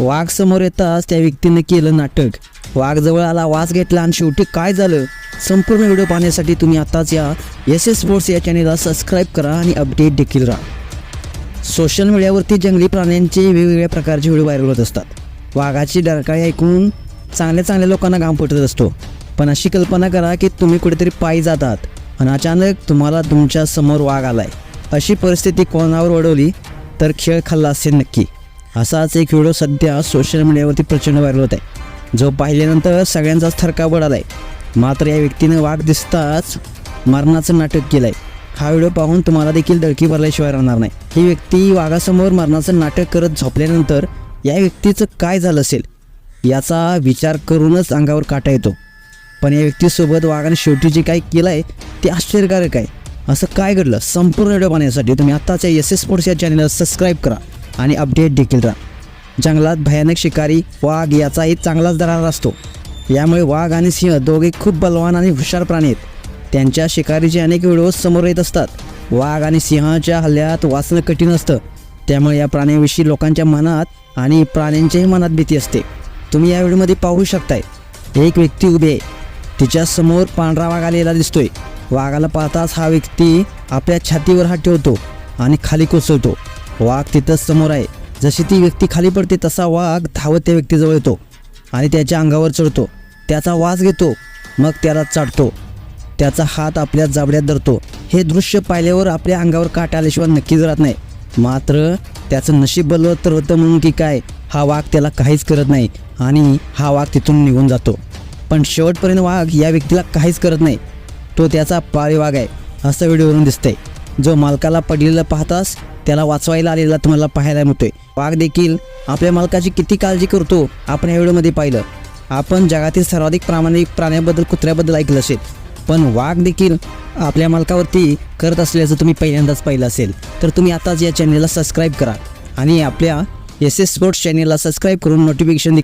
वाघ समोर येताच त्या व्यक्तीने केलं नाटक. वाघ जवळ आला वास घेतला आणि शेवटी काय झालं? संपूर्ण व्हिडिओ पाहण्यासाठी तुम्ही आताच या एस एस स्पोर्ट्स या चॅनेलला सबस्क्राईब करा आणि अपडेट देखील राहा. सोशल मीडियावरती जंगली प्राण्यांचे वेगवेगळ्या प्रकारचे व्हिडिओ व्हायरल होत असतात. वाघाची डरकाळी ऐकून चांगल्या चांगल्या लोकांना घाम पटत असतो. पण अशी कल्पना करा की तुम्ही कुठेतरी पायी जातात आणि अचानक तुम्हाला तुमच्यासमोर वाघ आलाय. अशी परिस्थिती कोणावर ओढवली तर खेळ खाल्ला असेल नक्की. असाच एक व्हिडिओ सध्या सोशल मीडियावरती प्रचंड व्हायरल होत आहे. जो पाहिल्यानंतर सगळ्यांचाच थरका आहे मात्र या व्यक्तीनं वाघ दिसताच मरणाचं नाटक केलं आहे हा व्हिडिओ पाहून तुम्हाला देखील दळकी भरल्याशिवाय राहणार नाही. ही व्यक्ती वाघासमोर मरणाचं नाटक करत झोपल्यानंतर या व्यक्तीचं काय झालं असेल? याचा विचार करूनच अंगावर काटा येतो. पण या व्यक्तीसोबत वाघाने शेवटी जे काय केलं आहे ते आश्चर्यकारक आहे. असं काय घडलं? संपूर्ण व्हिडिओ पाहण्यासाठी तुम्ही आत्ताच्या एस एस स्पोर्ट्स या चॅनलला सबस्क्राईब करा. आणि अपडेट देखील राहा. जंगलात भयानक शिकारी वाघ याचाही चांगलाच दरार असतो. यामुळे वाघ आणि सिंह दोघे खूप बलवान आणि हुशार प्राणी आहेत. त्यांच्या शिकारीचे अनेक व्हिडिओ समोर येत असतात. वाघ आणि सिंहाच्या हल्ल्यात वाचणं कठीण असतं. त्यामुळे या प्राण्याविषयी लोकांच्या मनात आणि प्राण्यांच्याही मनात भीती असते. तुम्ही या व्हिडिओमध्ये पाहू शकताय. एक व्यक्ती उभी आहे. तिच्या समोर पांढरा वाघ आलेला दिसतोय. वाघाला पाहताच हा व्यक्ती आपल्या छातीवर हात ठेवतो आणि खाली कोसळतो. वाघ तिथंच समोर आहे. जशी ती व्यक्ती खाली पडते तसा वाघ धावत त्या व्यक्तीजवळ येतो आणि त्याच्या अंगावर चढतो. त्याचा वास घेतो मग त्याला चाटतो. त्याचा हात आपल्या जाबड्यात धरतो. हे दृश्य पाहिल्यावर आपल्या अंगावर काट आल्याशिवाय नक्कीच राहत नाही. मात्र त्याचं नशीब बलवत्तर होतं म्हणून की काय हा वाघ त्याला काहीच करत नाही आणि हा वाघ तिथून निघून जातो. पण शेवटपर्यंत वाघ या व्यक्तीला काहीच करत नाही. तो त्याचा पाळी वाघ आहे असं व्हिडिओवरून दिसतंय. जो मालकाला पडलेला पाहताच त्याला वाचवायला आलेला तुम्हाला पाहायला मिळतोय. वाघ देखील आपल्या मालकाची किती काळजी करतो आपण या व्हिडिओमध्ये पाहिलं. आपण जगातील सर्वाधिक प्रामाणिक प्राण्याबद्दल कुत्र्याबद्दल ऐकलं असेल. पण वाघ देखील आपल्या मालकावरती करत असल्याचं तुम्ही पहिल्यांदाच पाहिलं असेल. तर तुम्ही आताच या चॅनेलला सबस्क्राईब करा आणि आपल्या एस एस स्पोर्ट्स चॅनेलला सबस्क्राईब करून नोटिफिकेशन